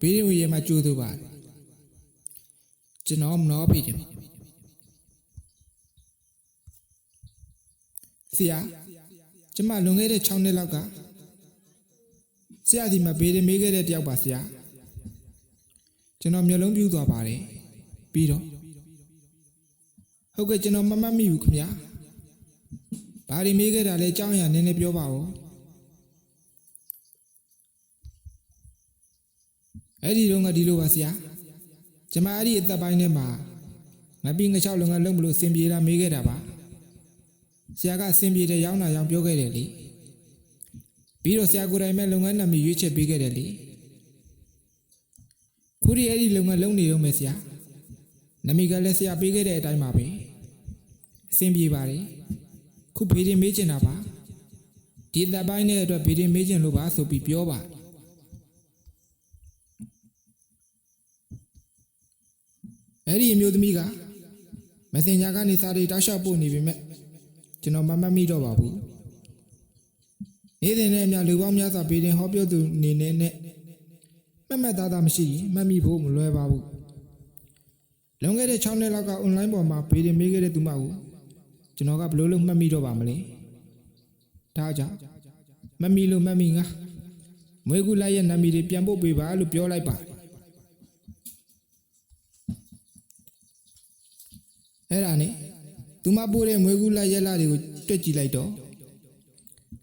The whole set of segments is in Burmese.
ဘေးရင်ရေမှာကြိုးသူပါကျွန်တော်မနောပြီတယ်ဆရာကျမလွန်ခဲ့တဲ့6နှစ်လောက်ကဆရာဒီမှာဘေးရင်မေးခဲ့တဲ့တယောက်ပါဆရာကျွန်တော်မျိုးလုံးပြူးသွားပါတယ်ပြီးတော့ဟုတ်ကဲ့ကျွန်တော်မမှတ်မိဘူးခင်ဗျာဘာဒီမေးခဲ့တာလဲအကြောင်းအရာနည်းနည်းပြောပါဦး အဲ့ဒီတော့ကဒီလိုပါဆရာကျမအဲ့ဒီအသက်ပိုင်းထဲမှာငါပြီးငါချောက်လုံငါလုံမလို့စင်ပြေတာမေးခဲ့တာပါဆရာကစင်ပြေတဲ့ရောင်းတာရောင်းပြောခဲ့တယ်လေပြီးတော့ဆရာကိုယ်တိုင်မဲ့လုပ်ငန်းနာမည်ရွေးချက်ပေးခဲ့တယ်လေခုဒီအဲ့ဒီလုပ်ငန်းလုပ်နေတော့မယ်ဆရာနာမည်ကလည်းဆရာပေးခဲ့တဲ့အတိုင်းပါပဲအစင်ပြေပါတယ်ခုဘေးရင်မေးချင်တာပါဒီအသက်ပိုင်းနဲ့အတွက်ဘေးရင်မေးချင်လို့ပါဆိုပြီးပြောပါ အဲ့ဒီအမျိုးသမီးကမက်ဆင်ဂျာကနေစာတွေတောက်လျှောက်ပို့နေပြီမဲ့ကျွန်တော်မမှတ်မိတော့ပါဘူးနေ့စဉ်နဲ့အများလူပေါင်းများစွာပြည်တင်ဟောပြောသူအနေနဲ့နဲ့မှတ်မှတ်သားသားမရှိရင်မှတ်မိဖို့မလွယ်ပါဘူးလွန်ခဲ့တဲ့6နှစ်လောက်က online ပေါ်မှာပြည်တင်မေးခဲ့တဲ့သူမကိုကျွန်တော်ကဘယ်လိုလုပ်မှတ်မိတော့ပါမလဲဒါကြောင့်မတ်မီလို့မတ်မီငါမွေးကူလိုက်ရဲ့နာမည်တွေပြန်ပို့ပေးပါလို့ပြောလိုက်ပါ အဲ့ဒါနဲ့သူမပိုးတဲ့မွေးကူးလိုက်ရက်လာတွေကိုတွက်ကြည့်လိုက်တော့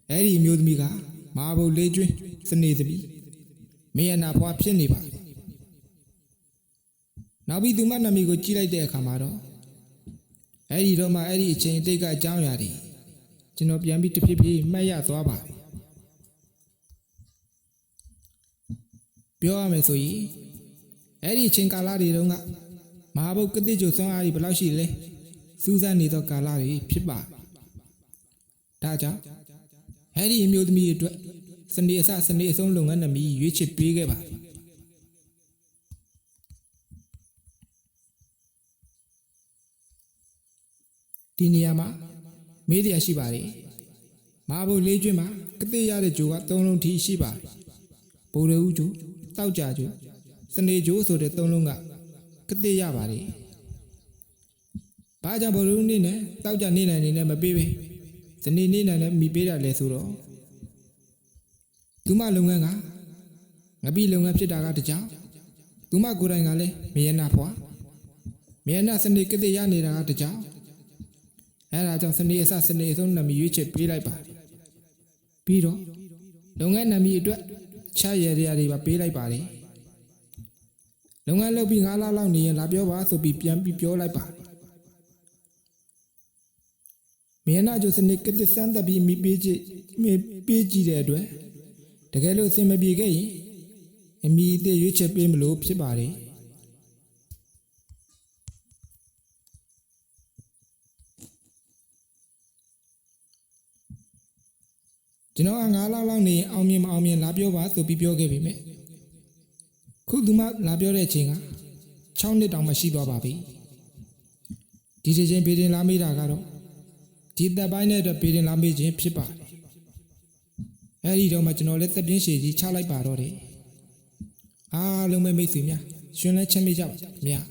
အဲ့ဒီအမျိုးသမီးကမဟာဘုတ်လေးကျွင်းစနေသမီးမယနာဖွားဖြစ်နေပါနောက်ပြီးသူမနာမည်ကိုကြည့်လိုက်တဲ့အခါမှာတော့အဲ့ဒီတော့မှအဲ့ဒီအချိန်အတိတ်ကအကြောင်းအရာတွေကျွန်တော်ပြန်ပြီးတစ်ဖြည်းဖြည်းမှတ်ရသွားပါတယ်ပြောရမယ်ဆိုရင်အဲ့ဒီအချိန်ကာလတွေတုန်းက မဟာဘုတ်ကတိကျုံဆွမ်းအားကြီးဘယ်လောက်ရှိလဲစူးစမ်းနေသောကာလတွေဖြစ်ပါဒါကြောင့်ဟဲဒီအမျိုးသမီးအတွက်စနေအစစနေအဆုံးလုပ်ငန်းနမီရွေးချယ်ပေးခဲ့ပါဒီနေရာမှာမေးတရားရှိပါတယ်မဟာဘုတ်လေးကျွန်းမှာကတိရတဲ့ဂျိုက၃လုံးထိရှိပါတယ်ဘိုလ်ရဦးဂျိုတောက်ကြဂျိုစနေဂျိုဆိုတဲ့၃လုံးက ကတိရပါလေ။ဘာကြောင့်ဘလူးနေ့နဲ့တောက်ကြနေနိုင်နေနဲ့မပေးပဲ။ဇနီးနေ့နိုင်နဲ့မိပေးတာလဲဆိုတော့သူမလုပ်ငန်းကငပိလုပ်ငန်းဖြစ်တာကတကြောင်သူမကိုယ်တိုင်ကလည်းမယနာဖွာမယနာစနေကတိရနေတာကတကြောင်အဲဒါကြောင့်စနေအစစနေအဆုံးနာမည်ရွေးချက်ပေးလိုက်ပါပြီးတော့လုပ်ငန်းနာမည်အတွက်ချရရရတွေပါပေးလိုက်ပါတယ် လုပ်ငန်းလုပ်ပြီး9လလောက်နေရင်လာပြောပါဆိုပြီးပြန်ပြီးပြောလိုက်ပါမင်းနာကျိုစနစ်ကတည်းစမ်းသပ်ပြီးမိပေးကြည့်မိပေးကြည့်တဲ့အတွက်တကယ်လို့အဆင်မပြေခဲ့ရင်အမိအသေးရွေးချက်ပေးမလို့ဖြစ်ပါတယ်ကျွန်တော်က9လလောက်နေရင်အောင်မြင်မအောင်မြင်လာပြောပါဆိုပြီးပြောခဲ့ပြီမဲ့ ခုသူမလာပြောတဲ့အချိန်က6နှစ်တောင်မှရှိသွားပါပြီဒီတစ်ချိန်ဘေးတင်လာမိတာကတော့ဒီသက်ပိုင်းနဲ့အတွက်ဘေးတင်လာမိခြင်းဖြစ်ပါတယ်အဲဒီတော့မှကျွန်တော်လည်းသက်ပြင်းရှည်ကြီးချလိုက်ပါတော့တယ်အားလုံးပဲမိတ်ဆွေများရှင်လဲချမ်းမြေ့ကြပါမြတ်